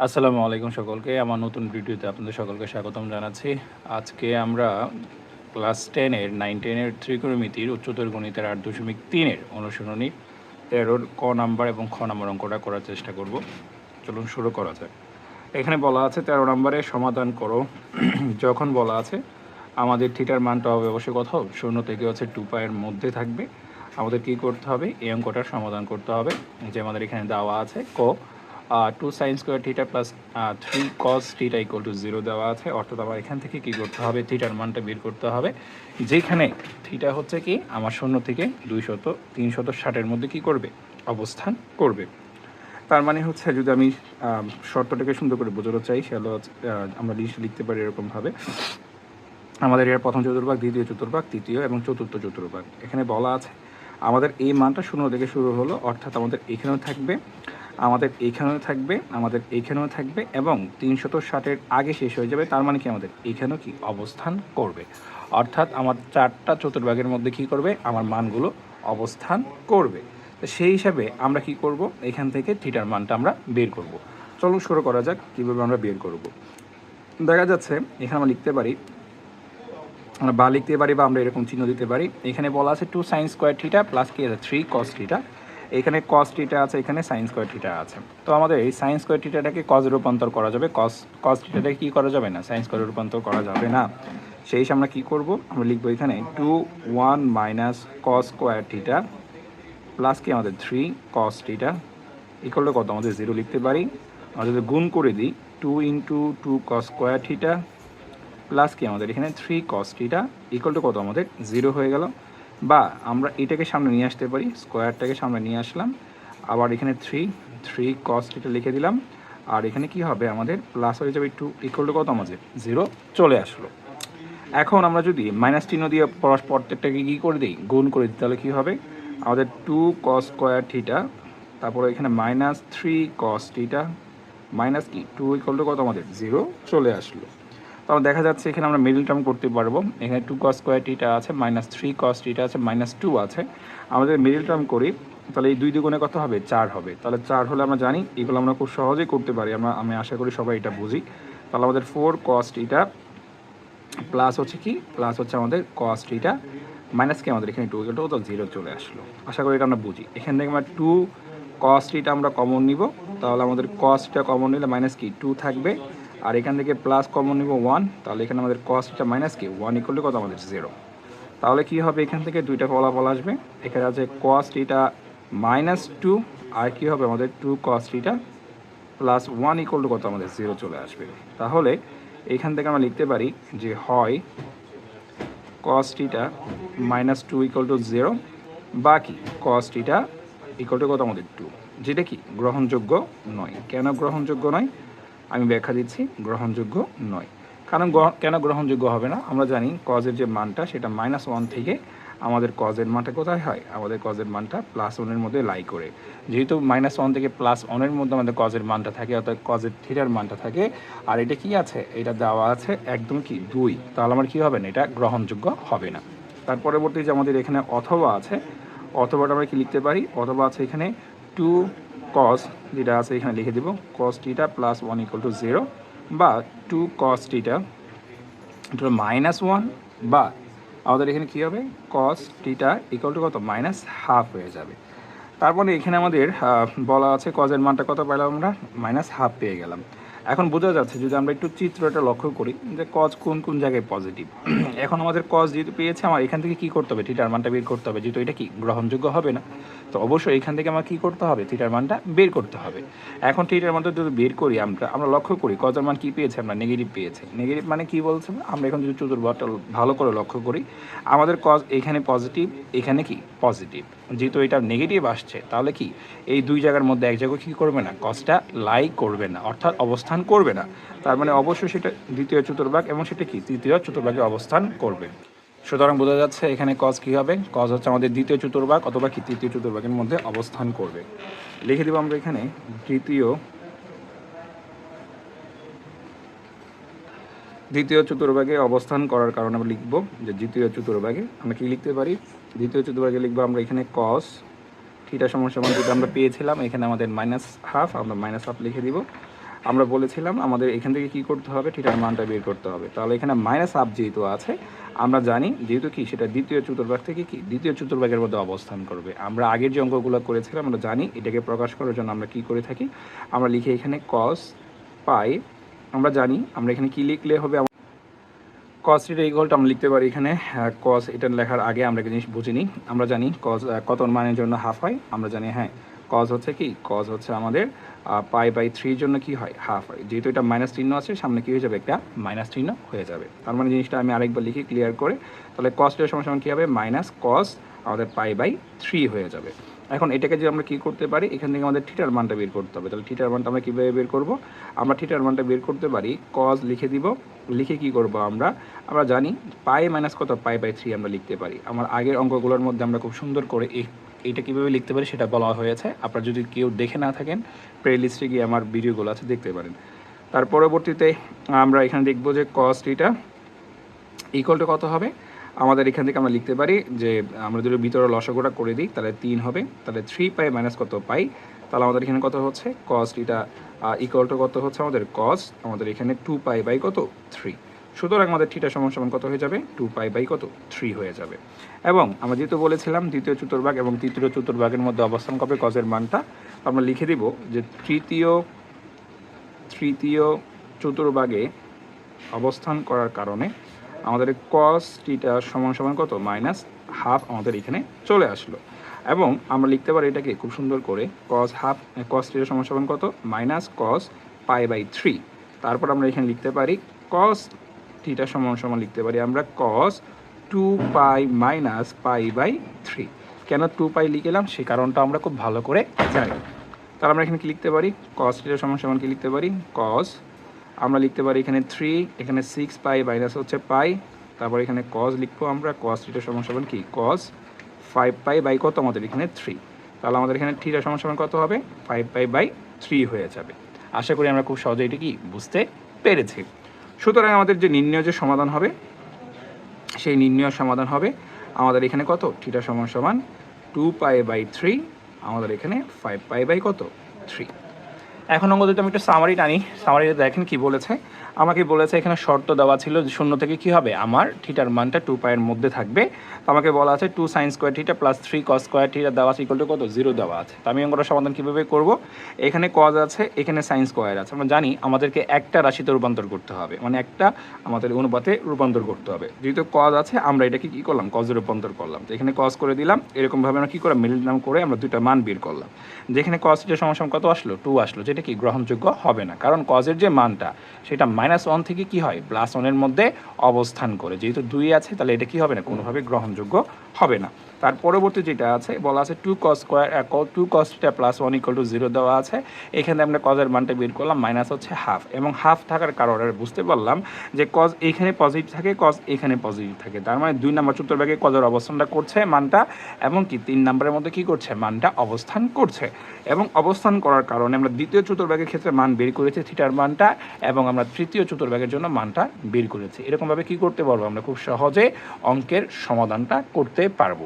আসসালামু আলাইকুম সকলকে, আমার নতুন ভিডিওতে আপনাদের সকলকে স্বাগতম জানাচ্ছি। আজকে আমরা ক্লাস টেনের, নাইন টেনের ত্রিকোণমিতির উচ্চতর গণিতের আট দশমিক তিনের অনুশীলনী তেরোর ক নাম্বার এবং খ নাম্বার অঙ্কটা করার চেষ্টা করব। চলুন শুরু করা যাক। এখানে বলা আছে তেরো নম্বরে সমাধান করো। যখন বলা আছে, আমাদের থিটার মানটা হবে অবশ্যই কত? শূন্য থেকে হচ্ছে টু পায়ের মধ্যে থাকবে। আমাদের কি করতে হবে? এই অঙ্কটার সমাধান করতে হবে। যে আমাদের এখানে দেওয়া আছে ক two sine square theta plus three cos theta equal to zero দেওয়া আছে। অর্থাৎ আমার এখান থেকে কি করতে হবে? থিটার মানটা বের করতে হবে। যেখানে থিটা হচ্ছে কি? আমার শূন্য থেকে দুইশত, তিনশত ষাটের মধ্যে কি করবে? অবস্থান করবে। তার মানে হচ্ছে যদি আমি শর্তটাকে সুন্দর করে বোঝাতে চাই সেগুলো আমরা লিস্ট লিখতে পারি এরকমভাবে। আমাদের এর প্রথম চতুর্ভাগ, দ্বিতীয় চতুর্ভাগ, তৃতীয় এবং চতুর্থ চতুর্ভাগ। এখানে বলা আছে, আমাদের এই মানটা শূন্য থেকে শুরু হলো, অর্থাৎ আমাদের এখানেও থাকবে আমাদের এইখানেও থাকবে, আমাদের এইখানেও থাকবে এবং তিনশত ষাটের আগে শেষ হয়ে যাবে, তার মানে কি আমাদের এইখানেও কি অবস্থান করবে? অর্থাৎ আমার চারটা চতুর্ভাগের মধ্যে কি করবে? আমার মানগুলো অবস্থান করবে। তো সেই হিসাবে আমরা কি করব? এখান থেকে থিটার মানটা আমরা বের করব। চলো শুরু করা যাক, কীভাবে আমরা বের করব। দেখা যাচ্ছে, এখানে আমরা লিখতে পারি, আমরা বা লিখতে পারি বা আমরা এরকম চিহ্ন দিতে পারি। এখানে বলা আছে two sine square theta plus কি থ্রি কস থিটা এখানে কস টিটা আছে, এখানে সাইন স্কোয়ার থিটা আছে। তো আমাদের এই সাইন স্কোয়ার থিটাটাকে কজে রূপান্তর করা যাবে। কস কস টিটাটাকে কী করা যাবে না? সাইন স্কোয়ারে রূপান্তর করা যাবে না। সেই হিসেবে আমরা কী করব? আমরা লিখব এখানে two one minus cos square theta plus কি? আমাদের থ্রি কস টিটা ইকুয়াল কত? আমাদের জিরো লিখতে পারি। আমরা যদি গুণ করে দিই two into two cos square theta plus কি? আমাদের এখানে three cos theta equal to কত? আমাদের জিরো হয়ে গেল। বা আমরা এটাকে সামনে নিয়ে আসতে পারি, স্কোয়ারটাকে সামনে নিয়ে আসলাম। আবার এখানে থ্রি থ্রি কস থিটা লিখে দিলাম। আর এখানে কি হবে আমাদের? প্লাস হয়ে যাবে টু ইকুয়াল টু কত আমাদের? জিরো চলে আসলো। এখন আমরা যদি মাইনাস চিহ্ন দিয়ে প্রত্যেকটাকে কী করে দিই? গুণ করে দিই, তাহলে কী হবে? আমাদের টু কস স্কোয়ার থিটা তারপরে এখানে minus three cos theta minus কি? টু ইকুয়াল টু কত আমাদের? জিরো চলে আসলো। তাহলে দেখা যাচ্ছে এখানে আমরা মিডল টার্ম করতে পারব। এখানে টু কস স্কোয়ার টিটা আছে মাইনাস থ্রি কস টিটা আছে মাইনাস টু আছে। আমাদের মিডল টার্ম করি, তাহলে এই দুই দুগুণে কত হবে? চার হবে। তাহলে চার হলে আমরা জানি, এগুলো আমরা খুব সহজেই করতে পারি। আমরা, আমি আশা করি সবাই এটা বুঝি। তাহলে আমাদের ফোর কস টিটা প্লাস হচ্ছে কি? প্লাস হচ্ছে আমাদের কস টিটা মাইনাস কি? আমাদের এখানে টু ইকুয়াল তো জিরো চলে আসলো। আশা করি এটা আমরা বুঝি। এখান থেকে আমরা টু কস টিটা আমরা কমন নিব। তাহলে আমাদের কসটা কমন নিলে মাইনাস কি? টু থাকবে। আর এখান থেকে প্লাস কমন নিব ওয়ান তাহলে এখানে আমাদের কসটা মাইনাস কি? ওয়ান ইকুয়াল কত? আমাদের জিরো তাহলে কি হবে এখান থেকে? দুইটা ফলাফল আসবে। এখানে আছে কস টিটা মাইনাস টু আর কি হবে আমাদের two cos theta plus one equal to কত? আমাদের জিরো চলে আসবে। তাহলে এখান থেকে আমরা লিখতে পারি যে হয় cos theta minus two equal to zero বাকি কস টিটা ইকুয়াল টু কত? আমাদের টু যেটা কি? গ্রহণযোগ্য নয়। কেন গ্রহণযোগ্য নয়? আমি ব্যাখ্যা দিচ্ছি, গ্রহণযোগ্য নয়। কারণ কেন গ্রহণযোগ্য হবে না? আমরা জানি কজের যে মানটা, সেটা মাইনাস ওয়ান থেকে আমাদের কজের মানটা কোথায় হয়? আমাদের কজের মানটা প্লাস ওয়ানের মধ্যে লাই করে। যেহেতু মাইনাস ওয়ান থেকে প্লাস ওয়ানের মধ্যে আমাদের কজের মানটা থাকে, অর্থাৎ কজের থিটার মানটা থাকে, আর এটা কি আছে? এটা দেওয়া আছে একদম কি? দুই। তাহলে আমার কি হবে না? এটা গ্রহণযোগ্য হবে না। তার পরবর্তী যে আমাদের এখানে অথবা আছে, অথবাটা আমরা কি লিখতে পারি? অথবা আছে এখানে টু কস যেটা আছে, এখানে লিখে দিব। Cos theta plus one equal to zero বা two cos theta minus one বা আমাদের এখানে কী হবে? কস টিটা ইকুয়াল টু কত? মাইনাস হাফ হয়ে যাবে। তারপরে এখানে আমাদের বলা আছে কজের মানটা কত পেলাম আমরা? মাইনাস হাফ পেয়ে গেলাম। এখন বোঝা যাচ্ছে যদি আমরা একটু চিত্রটা লক্ষ্য করি যে কজ কোন কোন জায়গায় পজিটিভ এখন আমাদের কজ যেহেতু পেয়েছে, আমার এখান থেকে কী করতে হবে? থিটার মানটা বের করতে হবে। যেহেতু এটা কি গ্রহণযোগ্য হবে না, তো অবশ্যই এখান থেকে আমার কী করতে হবে? থিটার মানটা বের করতে হবে। এখন থিটার মানটা যদি বের করি আমরা আমরা লক্ষ্য করি কজের মান কী পেয়েছে? আমরা নেগেটিভ পেয়েছে। নেগেটিভ মানে কি বলছে? আমরা এখন যদি চতুর্ভাগটা ভালো করে লক্ষ্য করি, আমাদের কজ এখানে পজিটিভ এখানে কি পজিটিভ যেহেতু এটা নেগেটিভ আসছে, তাহলে কি? এই দুই জায়গার মধ্যে এক জায়গায় কী করবে না? কজটা লাই করবে না, অর্থাৎ অবস্থান করবে না। তার মানে অবশ্যই সেটা দ্বিতীয় চতুর্ভাগ এবং সেটা কি? তৃতীয় চতুর্ভাগে অবস্থান করবে। সুতরাং বোঝা যাচ্ছে এখানে কজ কী হবে? কজ হচ্ছে আমাদের দ্বিতীয় চতুর্ভাগ অথবা কি? তৃতীয় চতুর্ভাগের মধ্যে অবস্থান করবে। লিখে দেবো আমরা এখানে তৃতীয় দ্বিতীয় চতুর্ভাগে অবস্থান করার কারণে আমরা লিখব যে দ্বিতীয় চতুর্ভাগে আমরা কি লিখতে পারি? দ্বিতীয় চতুর্ভাগে লিখব আমরা এখানে কস থিটা সমান সমান যেটা আমরা পেয়েছিলাম, এখানে আমাদের মাইনাস হাফ আমরা মাইনাস হাফ লিখে দিব। আমরা বলেছিলাম আমাদের এখান থেকে কি করতে হবে? থিটার মানটা বের করতে হবে। তাহলে এখানে মাইনাস হাফ যেহেতু আছে, আমরা জানি যেহেতু কি, সেটা দ্বিতীয় চতুর্ভাগ থেকে কি? দ্বিতীয় চতুর্ভাগের মধ্যে অবস্থান করবে। আমরা আগের যে অঙ্কগুলো করেছিলাম, আমরা জানি এটাকে প্রকাশ করার জন্য আমরা কি করে থাকি? আমরা লিখে এখানে কস পাই আমরা জানি, আমরা এখানে কি লিখলে হবে? কস এটা ইকুয়ালটা আমরা লিখতে পারি এখানে কস এটা লেখার আগে আমরা একটা জিনিস বুঝে নিই আমরা জানি কস কত মানের জন্য হাফ হয়? আমরা জানি হ্যাঁ কজ হচ্ছে কি? কজ হচ্ছে আমাদের পাই বাই থ্রির জন্য কি হয়? হাফ হয়। যেহেতু এটা মাইনাস চিহ্ন আছে, সামনে কি হয়ে যাবে? একটা মাইনাস চিহ্ন হয়ে যাবে। তার মানে জিনিসটা আমি আরেকবার লিখি ক্লিয়ার করে, তাহলে কস্টের সময় সমান কী হবে? মাইনাস কস আমাদের পাই বাই থ্রি হয়ে যাবে। এখন এটাকে যে আমরা কি করতে পারি, এখান থেকে আমাদের থিটার মানটা বের করতে হবে। তাহলে থিটার মানটা আমরা কীভাবে বের করব? আমরা থিটার মানটা বের করতে পারি কজ লিখে দিব। লিখে কি করব আমরা? আমরা জানি পাই মাইনাস কত? পাই বাই থ্রি আমরা লিখতে পারি। আমার আগের অঙ্কগুলোর মধ্যে আমরা খুব সুন্দর করে এই, এইটা কীভাবে লিখতে পারি সেটা বলা হয়েছে। আপনারা যদি কেউ দেখে না থাকেন প্লে লিস্টে গিয়ে আমার ভিডিওগুলো আছে, দেখতে পারেন। তার পরবর্তীতে আমরা এখানে দেখব যে কস্ট এটা ইকুয়াল কত হবে? আমাদের এখান থেকে আমরা লিখতে পারি যে, আমরা যদি ভিতরে লসগোটা করে দিই, তাহলে তিন হবে। তাহলে থ্রি পাই মাইনাস কত পাই? তাহলে আমাদের এখানে কত হচ্ছে? কস্ট এটা ইকুয়াল টু কত হচ্ছে আমাদের? কস্ট আমাদের এখানে টু পাই বাই কত? থ্রি সুতরাং আমাদের থিটা সমান সমান কত হয়ে যাবে? টু পাই বাই কত? থ্রি হয়ে যাবে। এবং আমরা যেহেতু বলেছিলাম দ্বিতীয় চতুর্ভাগ এবং তৃতীয় চতুর্ভাগের মধ্যে অবস্থান করবে কজের মানটা আমরা লিখে দিব যে তৃতীয় তৃতীয় চতুর্ভাগে অবস্থান করার কারণে আমাদের কস টিটা সমান সমান কত? মাইনাস হাফ আমাদের এখানে চলে আসলো। এবং আমরা লিখতে পারি এটাকে খুব সুন্দর করে কস হাফ কস টিটা সমান সমান কত? Minus cos pi by three তারপর আমরা এখানে লিখতে পারি কস টিটা সমান সমান লিখতে পারি আমরা cos two pi minus pi by three কেন টু পাই লিখলাম? সেই কারণটা আমরা খুব ভালো করে জানি। তাহলে আমরা এখানে কি লিখতে পারি? কস টিটা সমান সমান কি লিখতে পারি? কস আমরা লিখতে পারি এখানে থ্রি এখানে সিক্স পাই মাইনাস হচ্ছে পাই তারপর এখানে কস লিখব আমরা কস থ্রিটা সমান সমান কি? কস ফাইভ পাই বাই কত আমাদের এখানে থ্রি তাহলে আমাদের এখানে থ্রিটা সমান কত হবে? ফাইভ পাই বাই থ্রি হয়ে যাবে। আশা করি আমরা খুব সহজে এটি কি বুঝতে পেরেছি। সুতরাং আমাদের যে নির্ণয় যে সমাধান হবে, সেই নির্ণয় সমাধান হবে আমাদের এখানে কত? থ্রিটা সমান সমান টু পাই বাই থ্রি আমাদের এখানে ফাইভ পাই বাই কত? থ্রি এখন অঙ্গ যদি আমি একটু সামারি টানি সামারিতে দেখেন কি বলেছে। আমাকে বলেছে, এখানে শর্ত দেওয়া ছিল যে শূন্য থেকে কি হবে? আমার থিটার মানটা টু পায়ের মধ্যে থাকবে। তো আমাকে বলা আছে two sine square theta plus three cos square theta দেওয়া আছে ইকুয়াল টু কত? জিরো দেওয়া আছে। তো আমি অঙ্কটা সমাধান কীভাবে করব? এখানে কজ আছে, এখানে সাইন স্কোয়ার আছে। আমরা জানি আমাদেরকে একটা রাশিতে রূপান্তর করতে হবে। মানে একটা আমাদের অনুপাতে রূপান্তর করতে হবে। যেহেতু কজ আছে, আমরা এটাকে কী করলাম? কজে রূপান্তর করলাম। তো এখানে কজ করে দিলাম। এরকমভাবে আমরা কী করলাম মিল নাম করে আমরা দুইটা মান বের করলাম। যেখানে কজ থিটার সমস্যা কত আসলো? টু আসলো। যেটা কি? গ্রহণযোগ্য হবে না। কারণ কজের যে মানটা, সেটা মাইনাস ওয়ান থেকে কি হয়? প্লাস ওয়ানের মধ্যে অবস্থান করে। যেহেতু দুই আছে, তাহলে এটা কি হবে না? কোনোভাবে গ্রহণযোগ্য হবে না। তার পরবর্তী যেটা আছে, বলা আছে two cos square two কসটা plus one equal to zero দেওয়া আছে। এখানে আমরা কজের মানটা বের করলাম মাইনাস হচ্ছে হাফ এবং হাফ থাকার কারণে বুঝতে পারলাম যে কজ এখানে পজিটিভ থাকে কজ এখানে পজিটিভ থাকে। তার মানে দুই নম্বর চতুর্ভাগে কজের অবস্থানটা করছে মানটা এবং কি তিন নম্বরের মধ্যে কি করছে? মানটা অবস্থান করছে। এবং অবস্থান করার কারণে আমরা দ্বিতীয় চতুর্ভাগের ক্ষেত্রে মান বের করেছি থিটার মানটা, এবং আমরা তৃতীয় চতুর্ভাগের জন্য মানটা বের করেছি। এরকমভাবে কি করতে পারব? আমরা খুব সহজে অঙ্কের সমাধানটা করতে পারব।